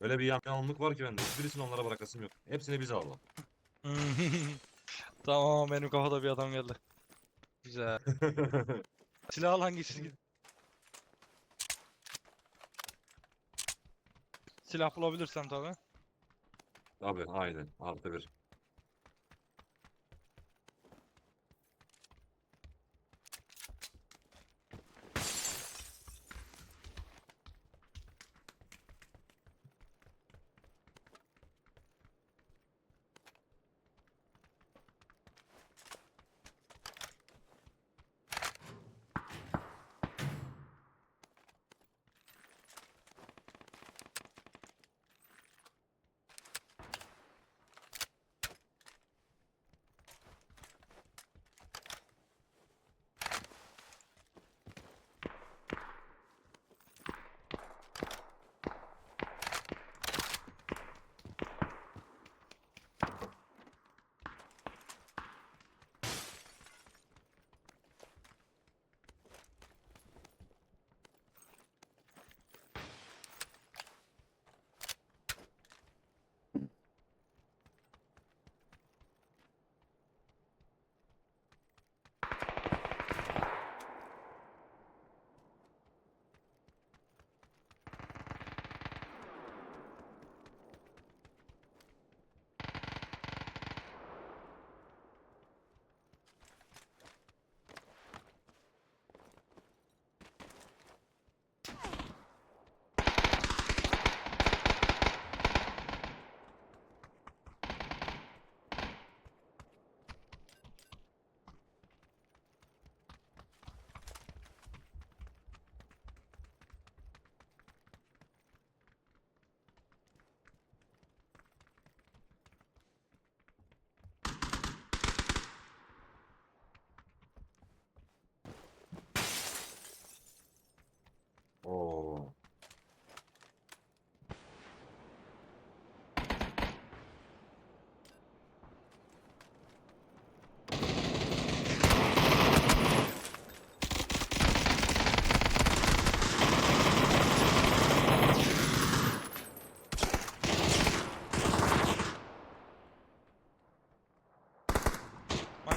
Öyle bir yanılımlık var ki bende. Hiçbirisini onlara bırakasım yok. Hepsini biz alalım. Tamam benim kafada bir adam geldi. Güzel. Silah al hangisi. Silah bulabilirsem tabi. Abi aynen. Artı bir.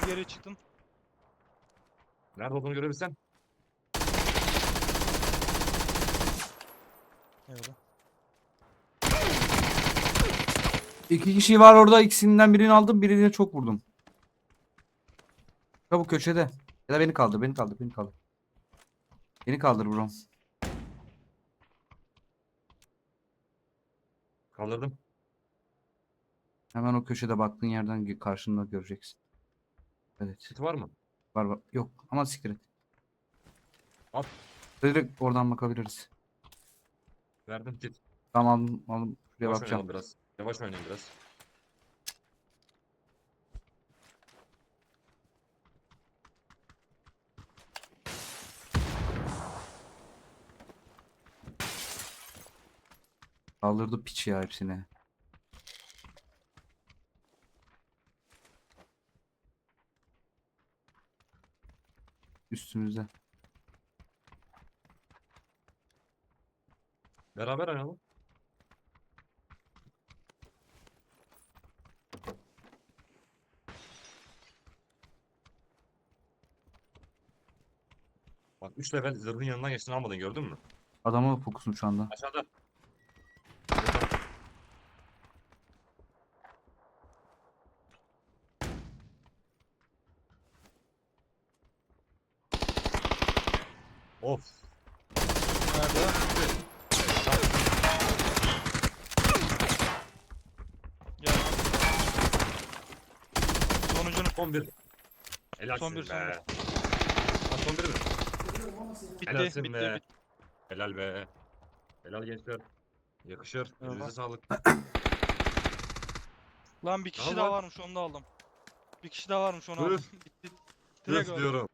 Geri çıktım. Nerede olduğunu görebilsen. Eyvallah. İki kişi var orada. ikisinden birini aldım. Birine çok vurdum. Çabuk köşede. Ya da beni kaldır. Beni kaldır. Beni kaldır. Beni kaldır bro. Kaldırdım. Hemen o köşede baktığın yerden karşında göreceksin. Evet. Kit var mı? Var var. Yok ama siktir et. Al. Direkt oradan bakabiliriz. Verdim kit. Tamam aldım. aldım. Şuraya Yavaş bakacağım. oynayalım biraz. Yavaş oynayalım biraz. Kaldırdı piç ya hepsini. Üstümüzde. Beraber oynayalım. Bak 3 level zırhın yanından geçtin almadın gördün mü? Adama fokusum şu anda. Aşağıda. Of. Nerede? Gel. Sonucunu Son bir. Helalsin Son bir, son be. Ha, son bir mi? bitti, Helalsin bitti, be. bitti. Helal be. Helal gençler. Yakışır. Elinize sağlık. Lan bir kişi Al daha lan. varmış onu da aldım. Bir kişi daha varmış onu Üf. aldım. Bitti. Direkt diyorum.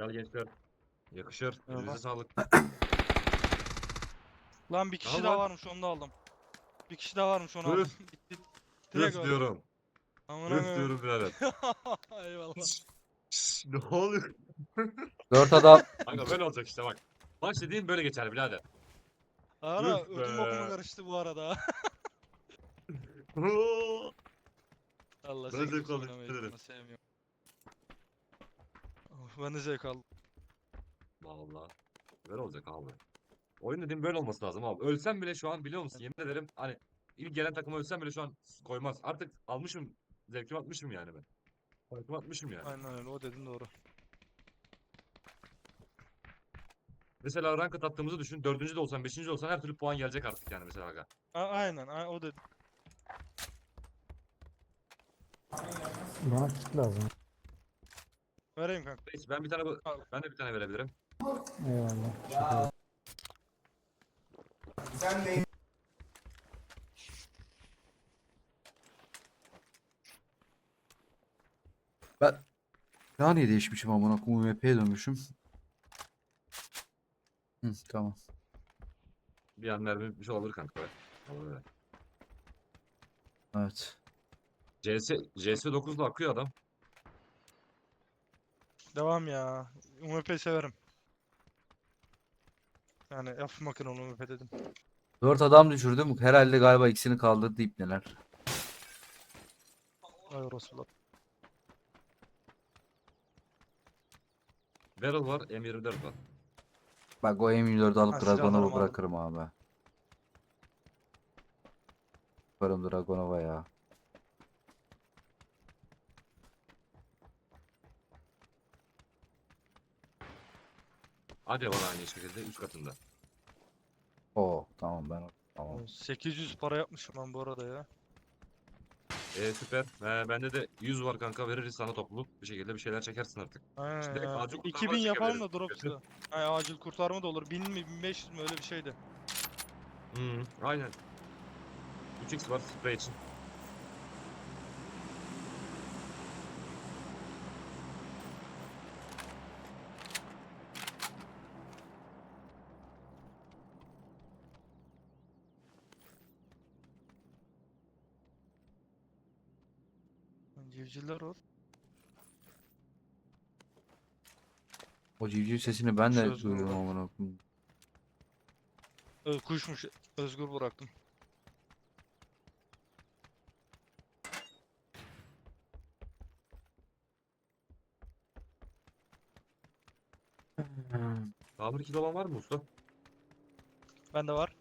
Helal gençler. Yakışır. Elinize sağlık. Lan bir kişi Al daha varmış onu da aldım. Bir kişi daha varmış onu Üf. aldım. Bitti. Direkt Üf diyorum. Amına koyayım. diyorum birader. Eyvallah. Şşş, ne oluyor? Dört adam. Kanka böyle olacak işte bak. Maç dediğim böyle geçer birader. Ara Üf ödüm be. okuma karıştı bu arada. Allah Ben zevk aldım, teşekkür ederim. sevmiyorum. Ben de zevk aldım. Vallahi. Böyle olacak abi. Oyun dediğim böyle olması lazım abi. Ölsem bile şu an biliyor musun? Yemin ederim hani ilk gelen takıma ölsem bile şu an koymaz. Artık almışım. Zevkimi atmışım yani ben. Zevkimi atmışım yani. Aynen öyle o dedin doğru. Mesela ranked attığımızı düşün. Dördüncü de olsan, beşinci de olsan her türlü puan gelecek artık yani mesela aga. A- aynen a- o dedin. Bana kit lazım. Vereyim kanka. Reis, Ben bir tane bu- ben de bir tane verebilirim. Eyvallah. Ben daha niye değişmişim amına koyayım UMP'ye dönmüşüm. Hı, tamam. Bir an mermi bir şey olabilir kanka. Olabilir. Evet. CS, CS9'da akıyor adam. Devam ya. UMP severim. Yani F makinalı UMP dedim. Dört adam düşürdüm. Herhalde galiba ikisini kaldırdı ipneler. Ay Resulallah. Barrel var, M24 var. Bak o M24'ü alıp Ha, Dragonov'u silahlarımı aldım. bırakırım abi. Yaparım Dragonova ya. Hadi var aynı şekilde üst katında. Oo tamam ben tamam. 800 para yapmışım ben bu arada ya. E süper. Ee, bende de 100 var kanka veririz sana topluluk. Bir şekilde bir şeyler çekersin artık. Aynen İşte acil kurtarma 2000 yapalım da çekebiliriz. drop size. Ay acil kurtarma da olur. 1000 mi 1500 mi öyle bir şeydi. Hı, aynen. 3x var sprey için. Civcivler var. O civciv sesini ben de duyuyorum olan. amına koyayım. Ö, kuşmuş. Özgür bıraktım. Tamir kit olan var mı usta? Bende var.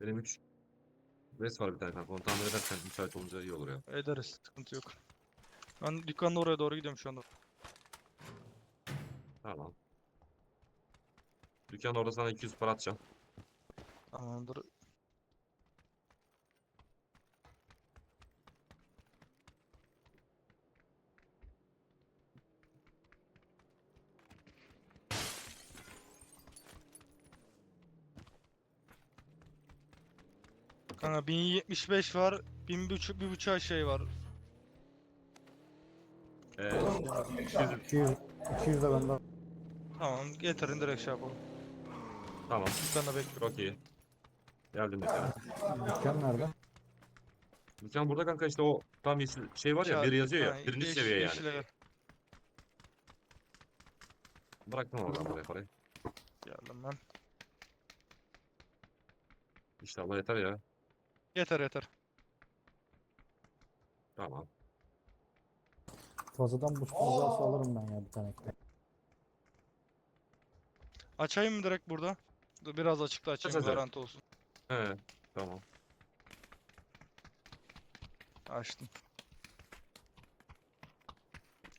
Benim 3. Res var bir tane kanka. Onu tamir edersen müsait olunca iyi olur ya. Ederiz. Sıkıntı yok. Ben dükkanın oraya doğru gidiyorum şu anda. Tamam. Dükkan orada sana 200 para atacağım. Tamamdır. Kanka 1075 var. 1000 bir buçuk şey var. Ee, 200, 200 de bende. Tamam getirin direkt şey yapalım. tamam. Dükkanda bekliyorum. Çok iyi. Geldim dükkana. Dükkan nerede? Dükkan burada kanka işte o tam yeşil şey var ya Ya, bir yazıyor ya. ha, Birinci yeş- seviye yani. yeşile gel. Bıraktım oradan buraya parayı. Geldim ben. İnşallah yeter ya. Yeter yeter. Tamam. Fazladan boost fazlası alırım ben ya bir tane. Açayım mı direkt burada? Dur biraz açıkta açayım aç. garanti olsun. He. Tamam. Açtım.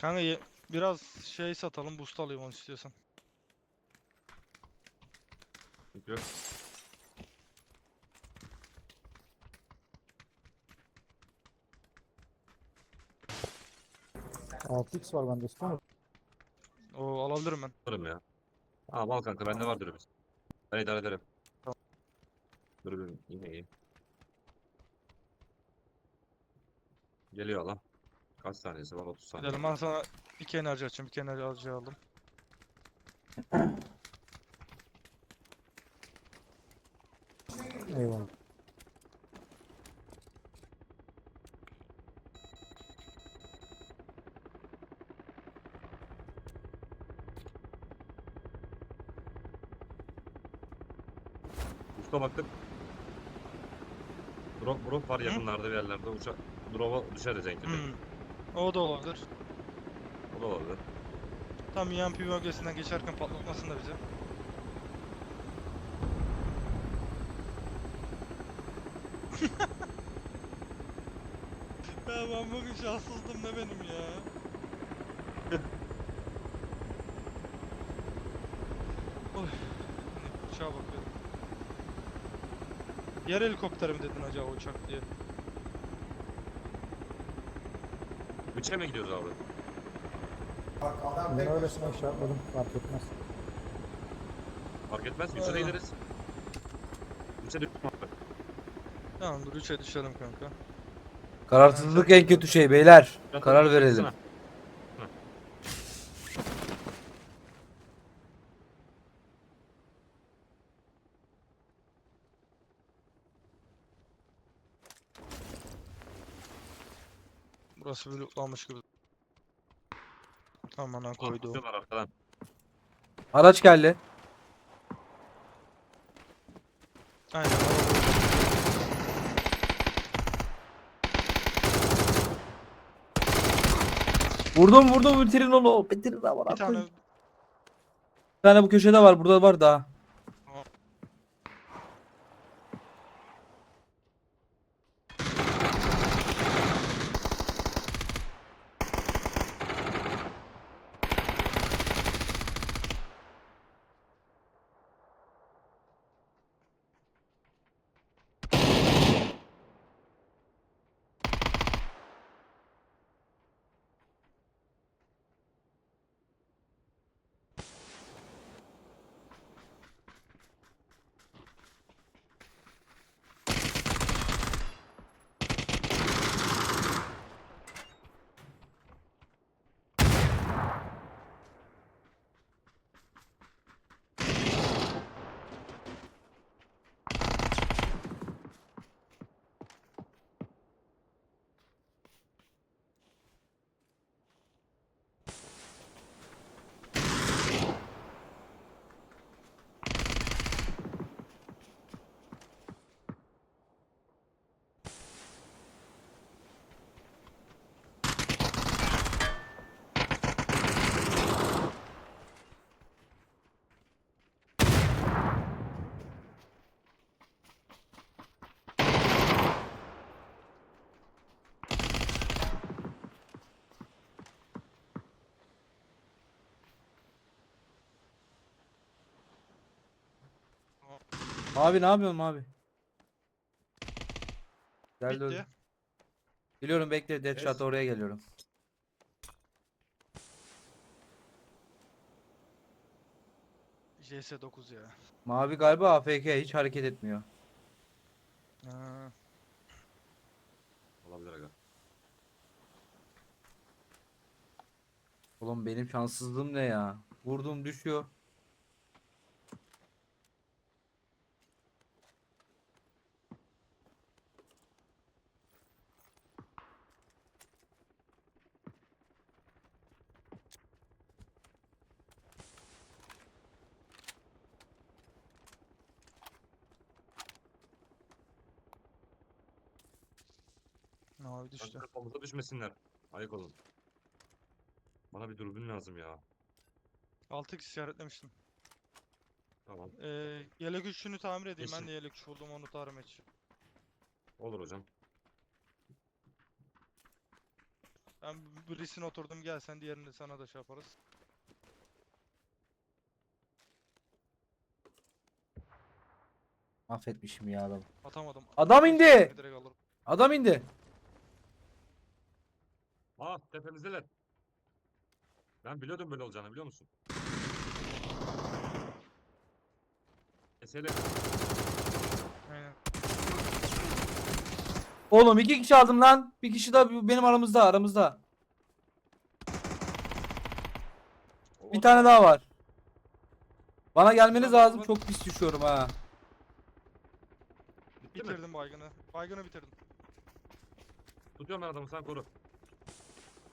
Kanka ye- biraz şey satalım boost alayım onu istiyorsan. Çünkü 6x var bende istiyor musun? Oo alabilirim ben. alırım ya. Tamam al kanka bende var dürbün. Ben idare ederim. Tamam. Dürbün yine iyi. Geliyor lan. Kaç saniyesi var? 30 saniye. Gidelim ben sana iki enerji açayım. iki enerji aldım. Eyvallah. Ufka baktık. Drop drop var Hı? yakınlarda bir yerlerde. Uçak drop'a düşer Cenk gibi. Hmm. O da olabilir. O da olabilir. Tam EMP bölgesinden geçerken patlatmasın da bize. ya ben bugün şanssızdım ne benim ya. Oy. Ne uçağa bakıyorum. Yer helikopteri mi dedin acaba uçak diye? Üçe mi gidiyoruz abi? Ben öylesine işaretledim. Fark etmez. Fark etmez. Üçe de Aynen. gideriz. Üçe de Tamam dur 3'e düşelim kanka. Kararsızlık en kötü şey beyler. Karar verelim. Burası bir lootlanmış gibi. Amına koyduğum. Atıyorlar arkadan. Araç geldi. Aynen. Vurdum vurdum bitirin onu. Bitirin ama. Bir tane Bir tane bu köşede var. Burada var daha. Abi ne yapıyorsun abi? Geldi bitti. öldü. Biliyorum bekle Deadshot Evet. oraya geliyorum. JS9 ya. Mavi galiba AFK hiç hareket etmiyor. Ha. Olabilir aga. Oğlum benim şanssızlığım ne ya? Vurdum düşüyor. Mavi düştü. Kafamıza düşmesinler. Ayık olun. Bana bir dürbün lazım ya. 6x işaretlemiştim. Tamam. Ee, yelek üçünü tamir edeyim. Ben Yeşil. de yelek üç buldum onu tamir edeceğim. Olur hocam. Ben birisine oturdum gel sen diğerini sana da şey yaparız. Affetmişim ya adam. Atamadım. Adam indi! saniye direkt alırım. Adam indi. Ah tepemizdeler. Ben biliyordum böyle olacağını biliyor musun? Mesele. Oğlum iki kişi aldım lan. Bir kişi de benim aramızda aramızda. Bir tane daha var. Bana gelmeniz lazım. Çok pis düşüyorum ha. Bitirdim baygını. Baygını bitirdim. Tutuyorum ben adamı sen koru.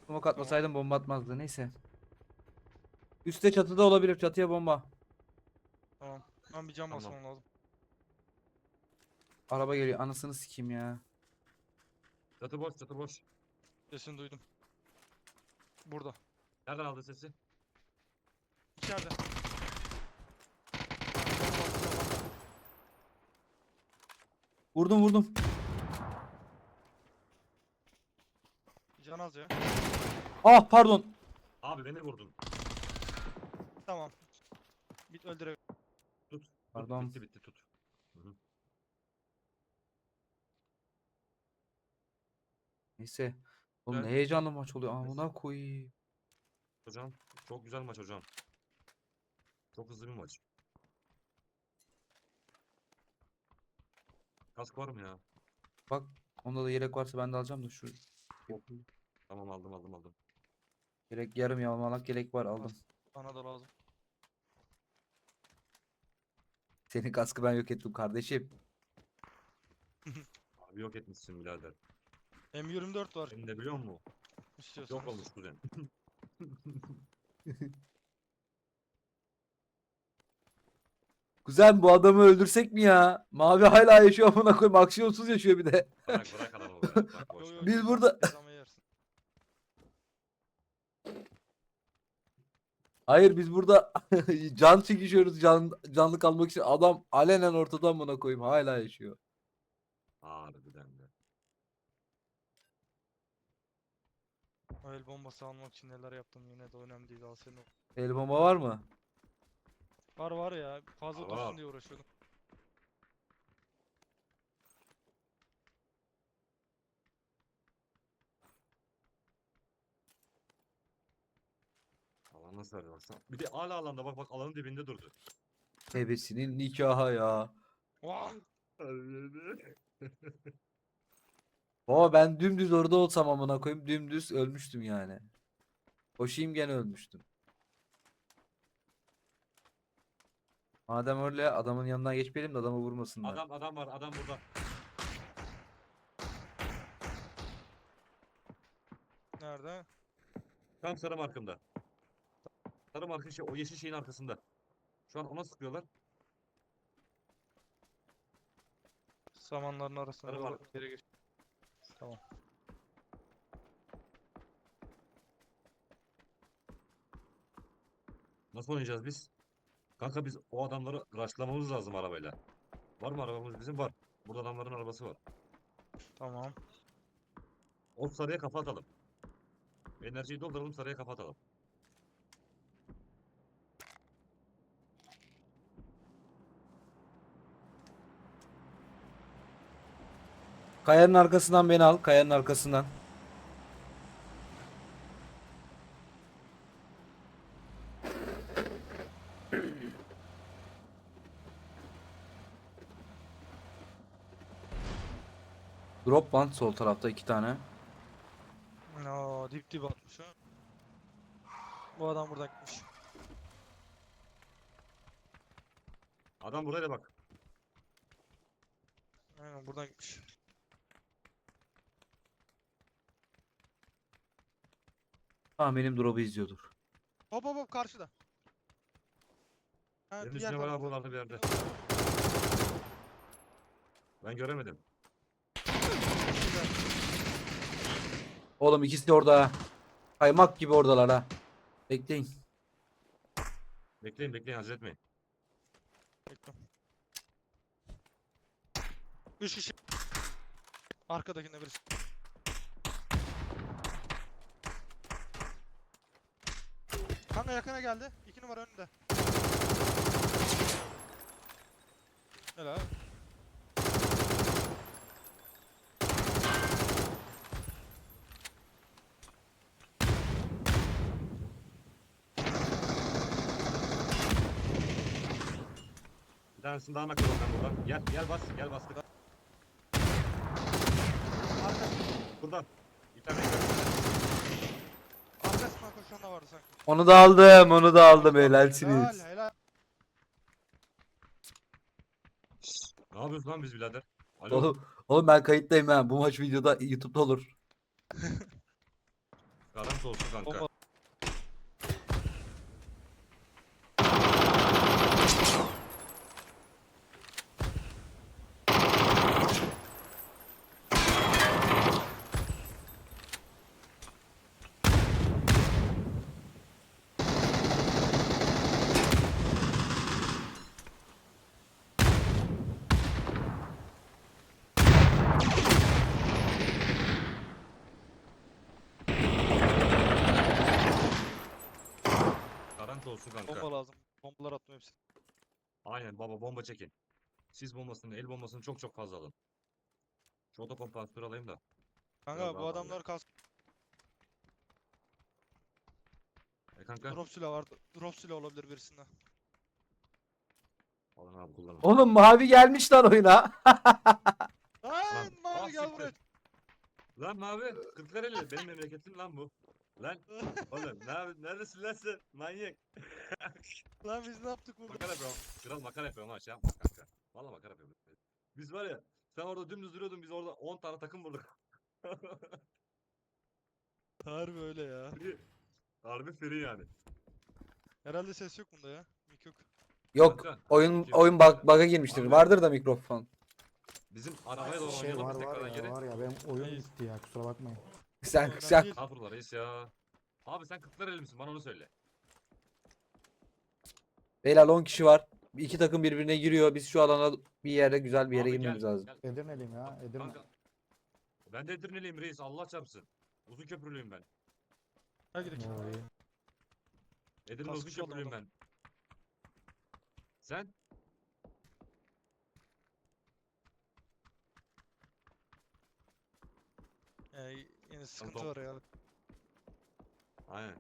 Smoke atmasaydım bomba atmazdı. Neyse. Üste çatıda olabilir. Çatıya bomba. Tamam. Ben bir cam Tamam. basmam lazım. Araba geliyor. Anasını sikeyim ya. Çatı boş çatı boş. Sesini duydum. Burada. Nereden aldın sesi? İçeride. Vurdum vurdum. Can az ya. Ah pardon. Abi beni vurdun. Tamam. Bit öldüre. Tut. Pardon. Bitti bitti tut. Neyse. Oğlum Evet. ne heyecanlı maç oluyor. Amına koyayım. Hocam çok güzel maç hocam. Çok hızlı bir maç. Kask var mı ya? Bak onda da yelek varsa ben de alacağım da şu. Tamam aldım aldım aldım. Yelek yarım yamalak yelek var aldım. Bana da lazım. Senin kaskı ben yok ettim kardeşim. Abi yok etmişsin birader. M24 var. Senin de biliyor musun? İstiyorsanız. Yok olmuş kuzen. Kuzen bu adamı öldürsek mi ya? Mavi hala yaşıyor amına koyayım. Aksiyonsuz yaşıyor bir de. Bırak bırak adamı. Bırak boş. Yo, yo, Biz burada- Hayır biz burada can çekişiyoruz can, canlı kalmak için. Adam alenen ortadan amına koyayım hala yaşıyor. Harbiden de. O el bombası almak için neler yaptım yine de önemli değil al senin. o. El bomba var mı? Var var ya fazla Var, dursun diye uğraşıyordum. Nasıl verdi baksana. Bir de hala alanda bak bak alanın dibinde durdu. Tebesinin nikahı ya. Vah! Baba ben dümdüz orada olsam amına koyayım dümdüz ölmüştüm yani. Koşayım gene ölmüştüm. Madem öyle adamın yanından geçmeyelim de adamı vurmasınlar. Adam adam var adam burada. Nerede? Tam sarı markımda. Sarı markın şey o yeşil şeyin arkasında. Şu an ona sıkıyorlar. Samanların arasına Sarı var. geç. Tamam. Nasıl oynayacağız biz? Kanka biz o adamları rushlamamız lazım arabayla. Var mı arabamız bizim? Var. Burada adamların arabası var. Tamam. O sarıya kafa atalım. Enerjiyi dolduralım sarıya kafa atalım. Kayanın arkasından beni al. Kayanın arkasından. Drop band sol tarafta iki tane. Aa, dip dip atmış ha. Bu adam buradan gitmiş. Adam buraya bak. Aynen buradan gitmiş. Tamam benim drop'u izliyordur. Hop hop hop karşıda. Ha, Benim diğer üstüne var abi tarafta. bir yerde. Ben göremedim. Oğlum ikisi de orada. ha. Kaymak gibi oradalar ha. Bekleyin. Bekleyin bekleyin acele etmeyin. Bekle. Üç kişi. Arkadakinde birisi. Kanka yakına geldi. İki numara önünde. Helal. Bir tanesini daha nakliyorum ben buradan. Gel gel bas gel bastık. Arka, Buradan. Bir tane vardı sanki. Onu da aldım, onu da aldım. Helal Helalsiniz. helal. Ne yapıyorsun lan biz birader? Alo. Oğlum, oğlum ben kayıttayım ha. Bu maç videoda YouTube'da olur. Garanti olsun kanka. Bomba. Garanti olsun kanka. Bomba lazım. Bombalar attım hepsi. Aynen baba bomba çekin. Sis bombasını, el bombasını çok çok fazla alın. Şu otokompansatörü alayım da. Kanka Biraz bu daha adamlar kas E kanka. drop silah var. Drop silah olabilir birisinde. Alın abi kullanın. Oğlum mavi gelmiş lan oyuna. Lan ah, mavi gel siktir. buraya. Lan mavi Kırklareli benim memleketim lan bu. Lan oğlum ne abi neredesin lan sen manyak. Lan biz ne yaptık burada? Makara yapıyorum. Kral makara yapıyorum ha şey yapma kanka. Valla makara yapıyorum. Biz var ya sen orada dümdüz duruyordun biz orada 10 tane takım vurduk. Harbi öyle ya. Harbi free yani. Herhalde ses yok bunda ya. Mik yok. Yok, Kanka, oyun Kim? oyun bug, bug'a girmiştir. Abi. Vardır da mikrofon. Bizim arabaya doğru Şey oynayalım var biz var tekrardan ya geri. var ya benim oyun gitti ya kusura bakmayın. Sen Önemli sen değil. Estağfurullah reis ya. Abi sen Kırklareli misin bana onu söyle. Beyler 10 kişi var. İki takım birbirine giriyor. Biz şu alana bir yere güzel bir yere Abi gel, girmemiz lazım. gel. Edirne'liyim ya Edirne. Kanka. Ben de Edirne'liyim reis Allah çarpsın. Uzun köprülüyüm ben. Hadi gidelim. İyi. Edirne uzun köprülüyüm ben. Sen? Ee, yine sıkıntı Tamam. var ya. Aynen.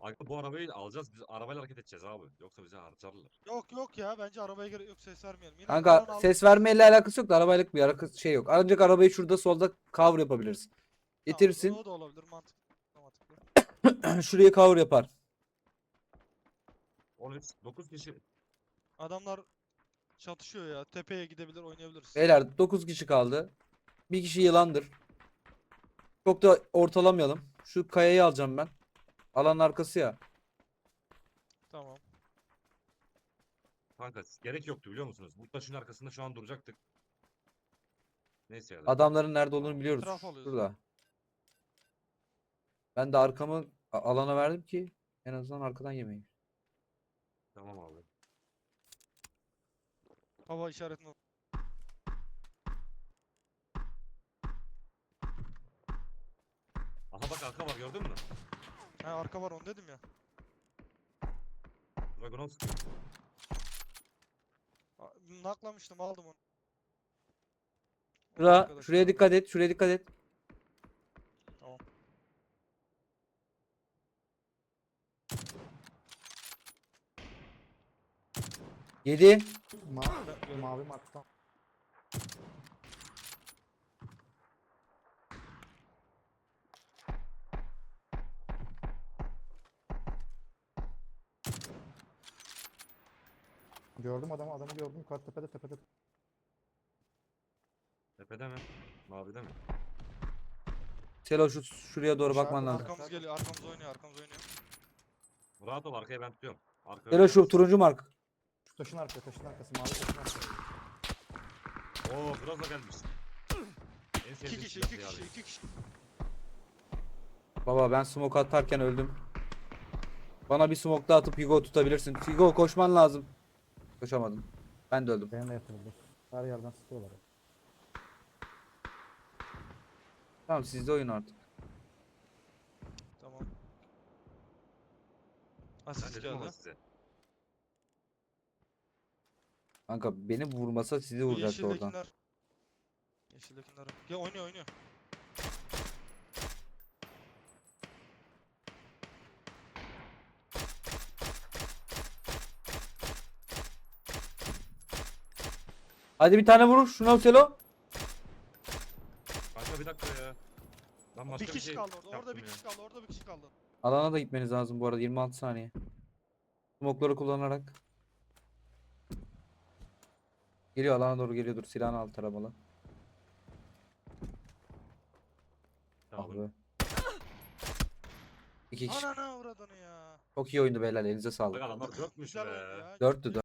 Ay, bu arabayı alacağız. Biz arabayla hareket edeceğiz abi. Yoksa bizi harcarlar. Yok yok ya bence arabaya gerek yok ses vermeyelim. Yine Kanka al- ses vermeyle alakası yok da arabayla bir alakası şey yok. Ancak arabayı şurada solda cover yapabiliriz. Tamam, Getirsin. O da olabilir mantıklı. mantıklı. Şuraya cover yapar. 13, 9 kişi. Adamlar çatışıyor ya. Tepeye gidebilir oynayabiliriz. Beyler 9 kişi kaldı. Bir kişi yılandır. Çok da ortalamayalım. Şu kayayı alacağım ben. Alanın arkası ya. Tamam. Kanka gerek yoktu biliyor musunuz? Bu taşın arkasında şu an duracaktık. Neyse ya. Adamların nerede olduğunu biliyoruz. Etraf alıyoruz. Şurada. Ben de arkamı a- alana verdim ki en azından arkadan yemeyin. Tamam abi. Hava işaretini Aha bak arka var gördün mü? Ha arka var onu dedim ya. Dragonov A- Naklamıştım aldım onu. Arkadaş şuraya dikkat et, şuraya dikkat et. Tamam. Yedi. Ma Ben mavi mattan. Gördüm adamı adamı gördüm kat tepede tepede. tepede mi? Mavide mi? Selo şu şuraya doğru Aşağı bakman doğru. lazım. Arkamız geliyor arkamız oynuyor arkamız oynuyor. Rahat ol arkaya ben tutuyorum. Arkaya Selo şu turuncu mark. Şu taşın arkası taşın arkası mavi taşın arkası. Oo biraz da gelmiş. En İki sevdiğim kişi silah iki ya kişi abi. iki kişi. Baba ben smoke atarken öldüm. Bana bir smoke daha atıp Hugo tutabilirsin. Hugo koşman lazım. Koşamadım. Ben de öldüm. Benim de yatırıldı. Her yerden sıkıyorlar. Tamam sizde oyun artık. Tamam. Ben Asist dedim ama geldi. size. Kanka beni vurmasa sizi Bu vuracaktı oradan. yeşildekiler. Yeşildekiler. Ya oynuyor oynuyor. Hadi bir tane vur şuna Selo. Kanka bir dakika ya. Başka Bir kişi şey kaldı orada. Orada yaptım bir ya. kişi kaldı. Orada bir kişi kaldı. Alana da gitmeniz lazım bu arada 26 saniye. Smokları kullanarak. Geliyor alana doğru geliyordur silahını al taramalı. Ah Tamam. be. İki kişi. Anana uğradın ya. Çok iyi oyundu beyler elinize sağlık. Bak adamlar dörtmüş Güzel be. ya. Dörttü